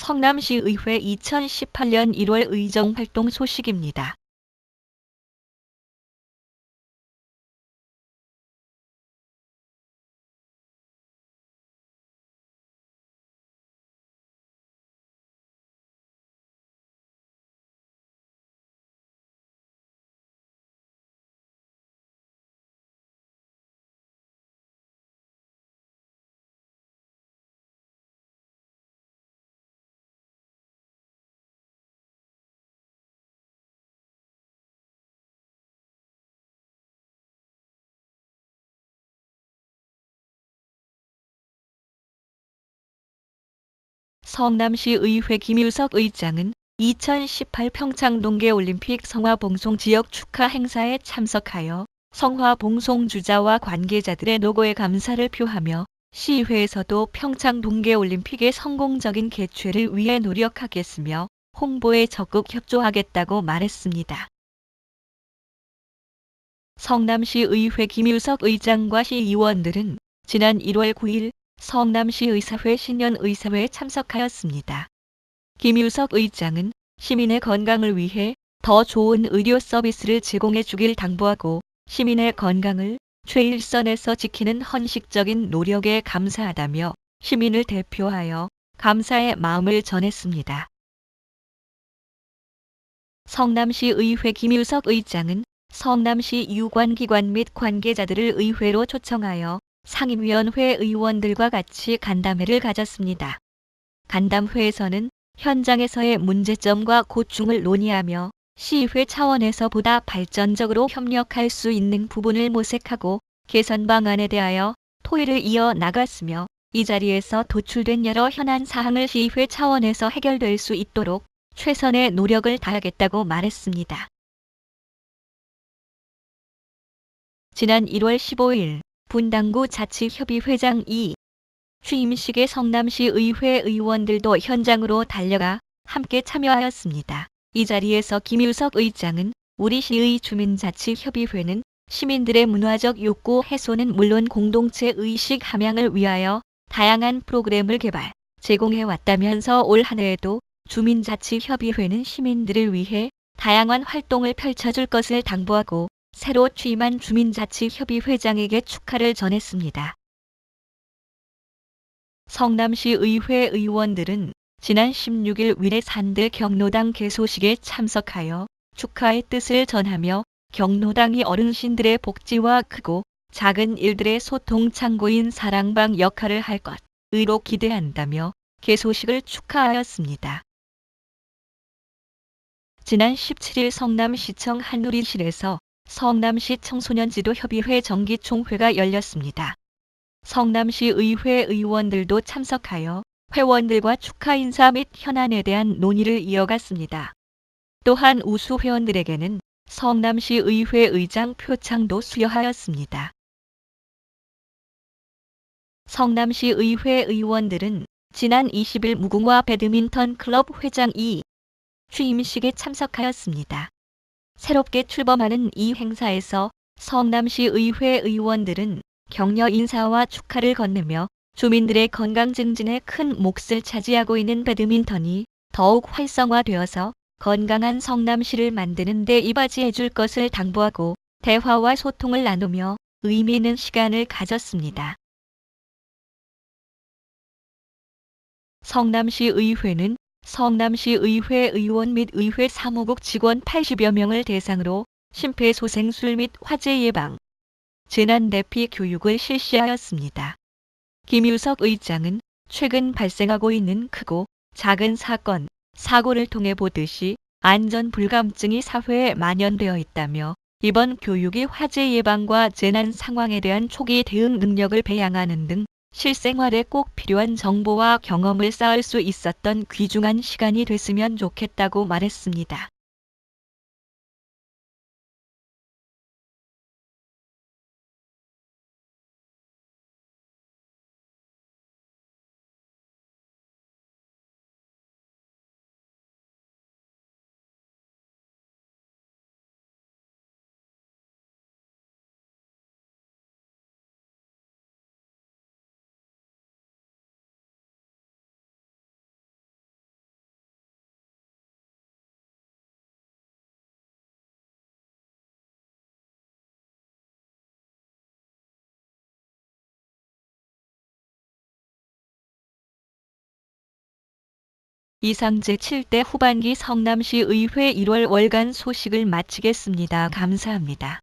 성남시의회 2018년 1월 의정 활동 소식입니다. 성남시 의회 김유석 의장은 2018 평창 동계올림픽 성화봉송 지역 축하 행사에 참석하여 성화봉송 주자와 관계자들의 노고에 감사를 표하며 시의회에서도 평창 동계올림픽의 성공적인 개최를 위해 노력하겠으며 홍보에 적극 협조하겠다고 말했습니다. 성남시 의회 김유석 의장과 시의원들은 지난 1월 9일 성남시 의사회 신년의사회에 참석하였습니다. 김유석 의장은 시민의 건강을 위해 더 좋은 의료 서비스를 제공해 주길 당부하고 시민의 건강을 최일선에서 지키는 헌식적인 노력에 감사하다며 시민을 대표하여 감사의 마음을 전했습니다. 성남시 의회 김유석 의장은 성남시 유관기관 및 관계자들을 의회로 초청하여 상임위원회 의원들과 같이 간담회를 가졌습니다. 간담회에서는 현장에서의 문제점과 고충을 논의하며 시의회 차원에서 보다 발전적으로 협력할 수 있는 부분을 모색하고 개선 방안에 대하여 토의를 이어 나갔으며 이 자리에서 도출된 여러 현안 사항을 시의회 차원에서 해결될 수 있도록 최선의 노력을 다하겠다고 말했습니다. 지난 1월 15일 분당구 자치협의회장 2 취임식에 성남시 의회 의원들도 현장으로 달려가 함께 참여하였습니다. 이 자리에서 김유석 의장은 우리 시의 주민자치협의회는 시민들의 문화적 욕구 해소는 물론 공동체 의식 함양을 위하여 다양한 프로그램을 개발, 제공해 왔다면서 올 한 해에도 주민자치협의회는 시민들을 위해 다양한 활동을 펼쳐줄 것을 당부하고 새로 취임한 주민자치협의 회장에게 축하를 전했습니다. 성남시 의회 의원들은 지난 16일 위례 산들 경로당 개소식에 참석하여 축하의 뜻을 전하며 경로당이 어르신들의 복지와 크고 작은 일들의 소통 창고인 사랑방 역할을 할 것의로 기대한다며 개소식을 축하하였습니다. 지난 17일 성남시청 한누리실에서 성남시 청소년지도협의회 정기총회가 열렸습니다. 성남시 의회 의원들도 참석하여 회원들과 축하 인사 및 현안에 대한 논의를 이어갔습니다. 또한 우수 회원들에게는 성남시 의회 의장 표창도 수여하였습니다. 성남시 의회 의원들은 지난 20일 무궁화 배드민턴 클럽 회장 이 취임식에 참석하였습니다. 새롭게 출범하는 이 행사에서 성남시 의회 의원들은 격려 인사와 축하를 건네며 주민들의 건강 증진에 큰 몫을 차지하고 있는 배드민턴이 더욱 활성화되어서 건강한 성남시를 만드는 데 이바지해 줄 것을 당부하고 대화와 소통을 나누며 의미 있는 시간을 가졌습니다. 성남시 의회는 성남시 의회 의원 및 의회 사무국 직원 80여 명을 대상으로 심폐소생술 및 화재 예방, 재난 대피 교육을 실시하였습니다. 김유석 의장은 최근 발생하고 있는 크고 작은 사건, 사고를 통해 보듯이 안전 불감증이 사회에 만연되어 있다며 이번 교육이 화재 예방과 재난 상황에 대한 초기 대응 능력을 배양하는 등 실생활에 꼭 필요한 정보와 경험을 쌓을 수 있었던 귀중한 시간이 됐으면 좋겠다고 말했습니다. 이상 제7대 후반기 성남시 의회 1월 월간 소식을 마치겠습니다. 감사합니다.